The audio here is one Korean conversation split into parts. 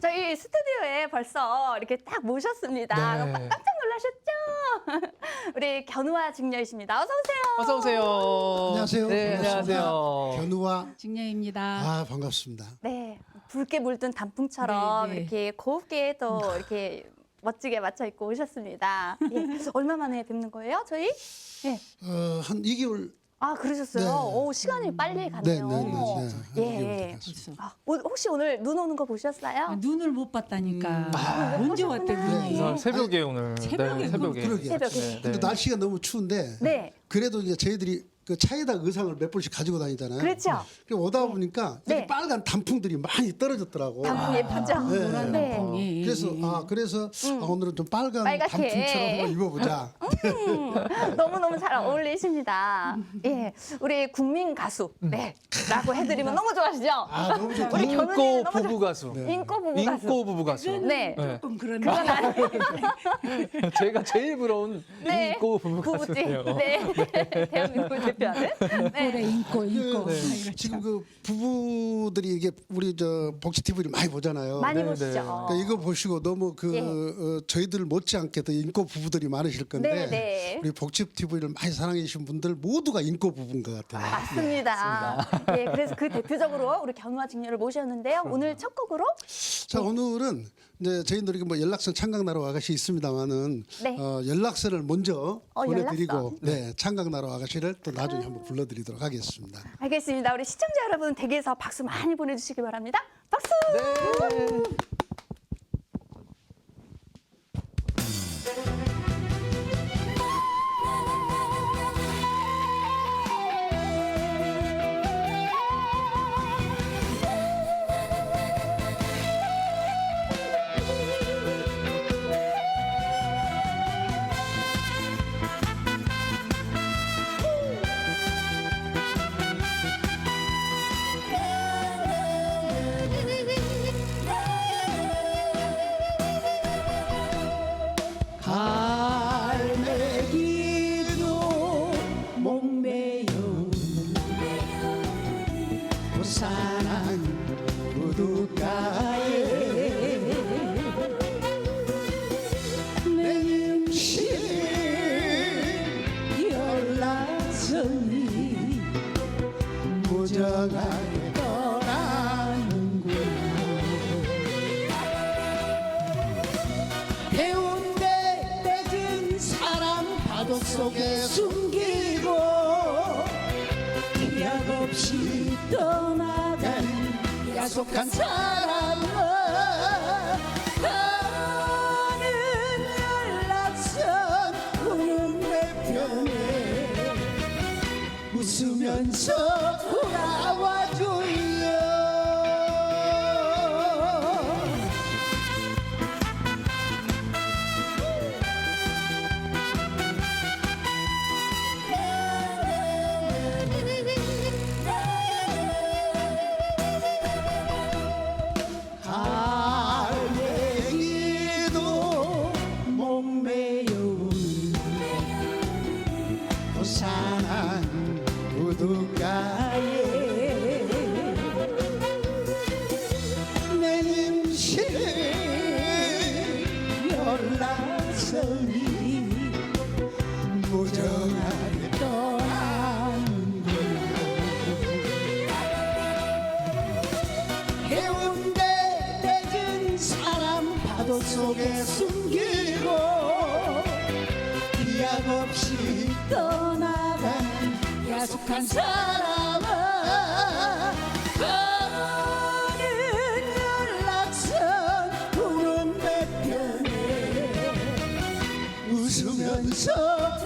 저희 스튜디오에 벌써 이렇게 딱 모셨습니다. 네. 깜짝 놀라셨죠? 우리 견우와 직녀이십니다. 어서 오세요. 어서 오세요. 안녕하세요. 네, 반갑습니다. 안녕하세요. 견우와 직녀입니다. 아 반갑습니다. 네, 붉게 물든 단풍처럼 네, 네. 이렇게 곱게 또 이렇게 멋지게 맞춰 입고 오셨습니다. 예, 얼마 만에 뵙는 거예요, 저희? 예. 어 한 2개월 아, 그러셨어요? 네. 오, 시간이 빨리 네, 가네요. 네, 네, 네. 한 예. 2개월 됐습니다. 벌써. 아, 오- 혹시 오늘 눈 오는 거 보셨어요? 아, 눈을 못 봤다니까. 아, 언제 못 왔대. 눈이? 아, 새벽에 오늘. 새벽에 네, 새벽에. 새벽에. 네, 근데 네. 날씨가 너무 추운데 네. 그래도 이제 저희들이 그 차에다 의상을 몇 번씩 가지고 다니잖아요. 그렇죠. 그래 오다 보니까 네. 이렇게 빨간 단풍들이 많이 떨어지더라고. 단풍 예쁘죠? 네. 노란 네. 단풍이. 그래서 아 그래서 아, 오늘은 좀 빨간 빨갛게. 단풍처럼 한번 입어보자. 음, 너무너무 잘 어울리십니다. 예. 우리 국민 가수. 네. 라고 해드리면 너무 좋아하시죠? 아 너무 좋다. 우리 인꼬 너무 부부 가수. 인꼬 부부 가수. 인꼬 부부 가수. 네. 네. 조금 그런 그건 아니 제가 제일 부러운 네. 인꼬 부부. 가수예요. 네. 대한민국을 대표하는. 네. 인고 인고. 그, 아, 이거 지금 참. 그 부부들이 이게 우리 저 복지 TV를 많이 보잖아요. 많이 네, 보시죠. 네. 그러니까 이거 보시고 너무 그 예. 어, 저희들 못지않게 더 인고 부부들이 많으실 건데 네, 네. 우리 복집 TV를 많이 사랑해 주신 분들 모두가 인고 부부인 것 같아요. 맞습니다. 예, 그래서 그 대표적으로 우리 견우와 직녀를 모셨는데요. 오늘 첫 곡으로 자 오늘은 이제 저희들이 뭐 연락선 창강나루 아가씨 있습니다만은 네. 어, 연락선을 먼저 어, 보내드리고 연락선. 네 창강나루 아가씨를 또 나중에 한번 불러드리도록 하겠습니다. 알겠습니다. 우리 시청자 여러분 댁에서 박수 많이 보내주시기 바랍니다. 박수! 네. 무정하게 떠나는구나. 해운대 맺은 사람 바둑 속에 숨기고 기약 없이 떠나간 야속한 사람은 가는 연락선 우는 내 편에 웃으면서 숨기고 기약 없이 떠나간 야속한 사람은 가는 연락선 우는 내 편에 웃으면서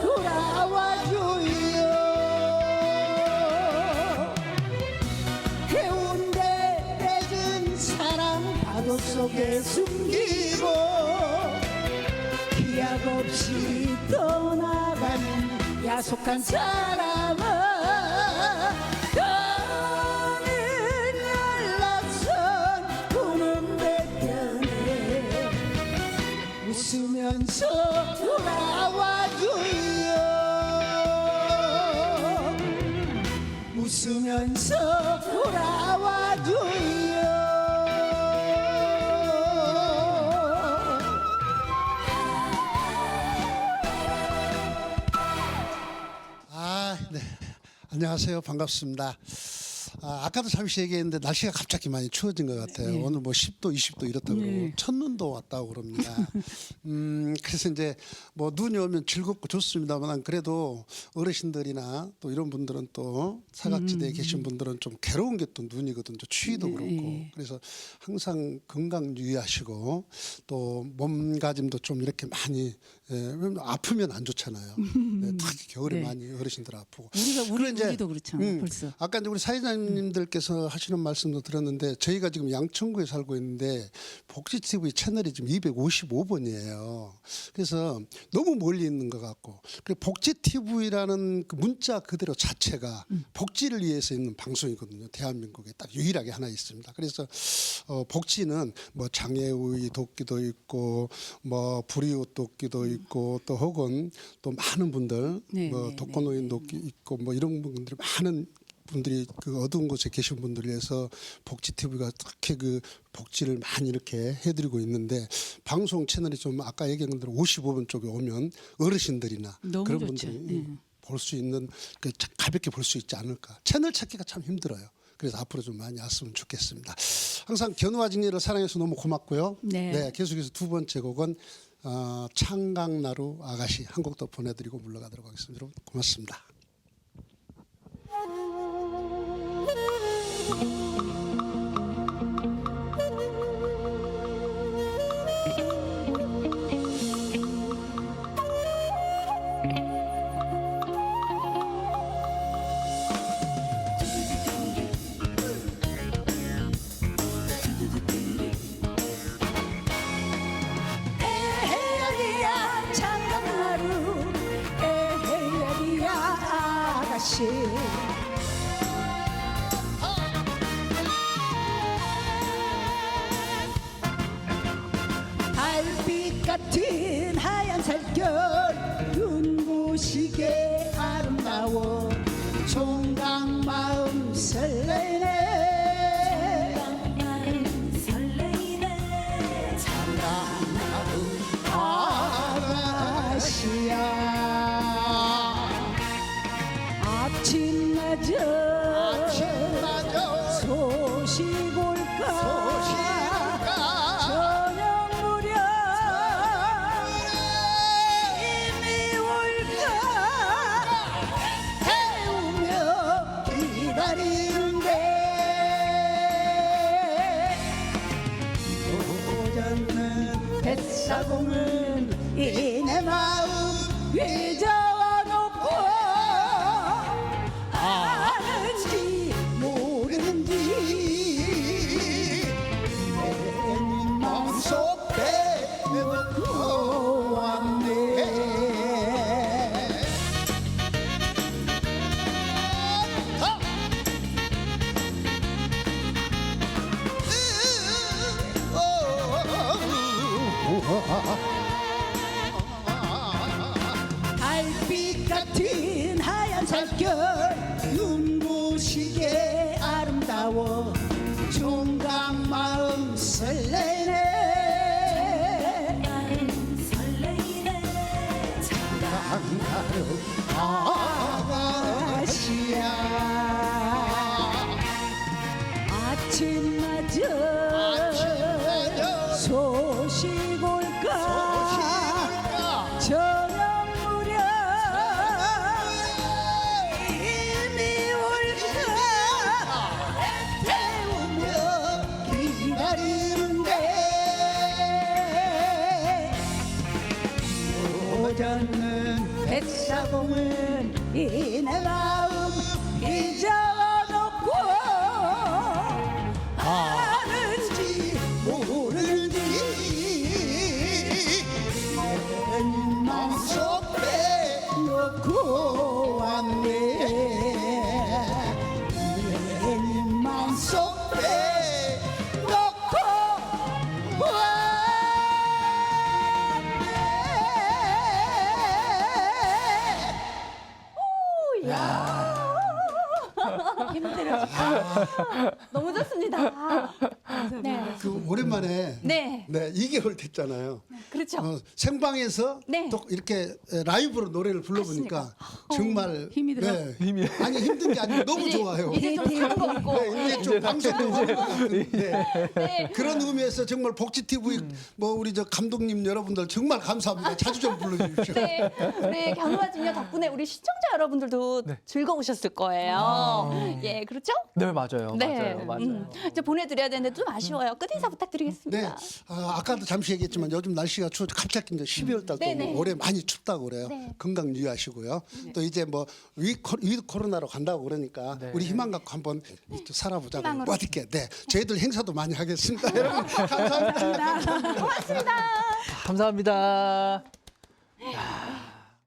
돌아와줘요 해운대 맺은 사랑 파도 속에 숨기고 없이 떠나가는 야속한 사람 안녕하세요. 반갑습니다. 아, 아까도 잠시 얘기했는데 날씨가 갑자기 많이 추워진 것 같아요. 네. 오늘 뭐 10도, 20도 이렇다고 그러고 네. 첫눈도 왔다고 그럽니다. 음, 그래서 이제 뭐 눈이 오면 즐겁고 좋습니다만 그래도 어르신들이나 또 이런 분들은 또 사각지대에 계신 분들은 좀 괴로운 게 또 눈이거든요. 추위도 네, 그렇고. 네. 그래서 항상 건강 유의하시고 또 몸가짐도 좀 이렇게 많이 예, 아프면 안 좋잖아요. 네, 특히 겨울에 네. 많이 어르신들 아프고. 우리가 우리 우리도 그렇잖아 음, 벌써. 아까 이제 우리 사회자님 들께서 하시는 말씀도 들었는데 저희가 지금 양천구에 살고 있는데 복지 TV 채널이 지금 255번이에요. 그래서 너무 멀리 있는 것 같고 그리고 복지 TV라는 그 문자 그대로 자체가 복지를 위해서 있는 방송이거든요. 대한민국에 딱 유일하게 하나 있습니다. 그래서 어, 복지는 뭐 장애우의 돕기도 있고 뭐 불이웃 돕기도 있고 또 혹은 또 많은 분들 네, 뭐 네, 독거노인 돕기 있고 뭐 이런 분들이 많은 분들이 그 어두운 곳에 계신 분들을 위해서 복지 TV가 특히 그 복지를 많이 이렇게 해드리고 있는데 방송 채널이 좀 아까 얘기한 대로 55번 쪽에 오면 어르신들이나 너무 그런 좋죠. 분들이 예. 볼 수 있는 그 자- 가볍게 볼 수 있지 않을까 채널 찾기가 참 힘들어요. 그래서 앞으로 좀 많이 왔으면 좋겠습니다. 항상 견우와진이를 사랑해서 너무 고맙고요. 네. 계속해서 두 번째 곡은 어, 창강나루 아가씨 한 곡 더 보내드리고 물러가도록 하겠습니다. 여러분 고맙습니다. 에헤야리야 위저어놓고 아는지 모르는지 내 마음속 빼놓고 왔네 살결 눈부시게 아름다워 총각 마음 설레네. 아가씨야 뱃사 힘들어. 너무 좋습니다. 야 네. 그 오랜만에 네. 네, 2개월 됐잖아요. 그렇죠. 어, 생방에서 네. 또 이렇게 라이브로 노래를 불러보니까 정말 힘이 들어? 네. 힘이- 아니 힘든 게 아니고 너무 이제, 좋아요. 이제 좀 사는 것 같고. 네, 이제 좀 방송도 하는 것 같은데 네. 그런 의미에서 정말 복지 TV 뭐 우리 저 감독님 여러분들 정말 감사합니다. 자주 좀 불러주십시오. 네, 우리 경마진녀 덕분에 우리 시청자 여러분들도 즐거우셨을 거예요. 예, 그렇죠? 네 맞아요. 맞아요. 맞아요. 음, 이제 보내드려야 되는데 좀 아쉬워요. 끝인사 네, 부탁드리겠습니다. 아, 아까도 잠시 얘기했지만 요즘 날씨가 추워 갑자기 이제 12월 달도 네네. 올해 많이 춥다고 그래요. 네. 건강 유의하시고요. 또 이제 뭐 위, 코- 위 코로나로 간다고 그러니까 네. 우리 희망 갖고 한번 또 살아보자고 어떻게? 네, 저희들 행사도 많이 하겠습니다. 여러분 감사합니다. 고맙습니다. 감사합니다. 야,